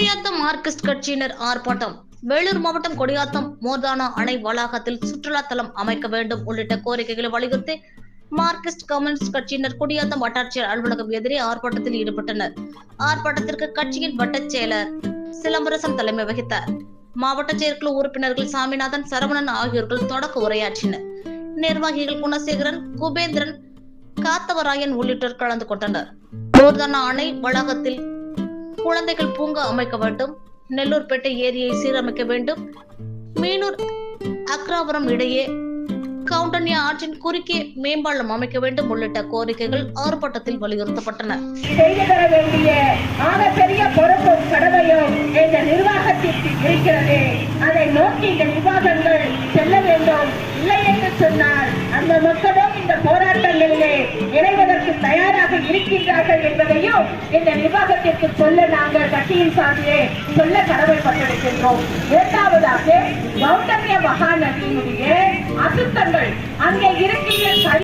Marxist கட்சியினர் ஆர்ப்பாட்டம். வேலூர் மாவட்டம் கொடியாத்தம் மோர்தானா அணை வளாகத்தில் சுற்றுலா தலம் அமைக்க வேண்டும் உள்ளிட்ட கோரிக்கைகளை வலியுறுத்தி மார்க்சிஸ்ட் கம்யூனிஸ்ட் கட்சியினர் குடியாத்தம் வட்டாட்சியர் அலுவலகம் எதிரே ஆர்ப்பாட்டத்தில் ஈடுபட்டனர். ஆர்ப்பாட்டத்திற்கு கட்சியின் வட்டச் செயலர் சிலம்பரசன் தலைமை வகித்தார். மாவட்ட செயற்குழு உறுப்பினர்கள் சாமிநாதன் சரவணன் ஆகியோர்கள் தொடக்க உரையாற்றினர். நிர்வாகிகள் குணசேகரன் குபேந்திரன் காத்தவராயன் உள்ளிட்டோர் கலந்து கொண்டனர். மோர்தானா அணை வளாகத்தில் குழந்தைகள் பூங்கா அமைக்க வேண்டும். நெல்லூர்பேட்டை ஏரியை சீரமைக்க வேண்டும். மீனூர் அக்ராபுரம் இடையே கவுண்டன்யா ஆற்றின் குறுக்கே மேம்பாலம் அமைக்க வேண்டும் உள்ளிட்ட கோரிக்கைகள் ஆர்ப்பாட்டத்தில் வலியுறுத்தப்பட்டன. செய்து தர வேண்டிய ஆகப்பெரிய பொறுப்பும் கடமையும் இந்த நிர்வாகத்திற்கு இருக்கிறது. அதை நோக்கி இந்த நிர்வாகங்கள் செல்ல வேண்டும். இல்லை என்று சொன்னால் அந்த மக்களும் இந்த போராட்டங்களிலே இணைவது இருக்கின்றார்கள் என்பதையும் இந்த நிர்வாகத்திற்கு சொல்ல நாங்கள் கட்சியின் சார்பிலே சொல்ல கடமைப்பட்டிருக்கின்றோம். இரண்டாவதாக கௌதமிய மகாநதியினுடைய அசுத்தங்கள் அங்கே இருக்கின்ற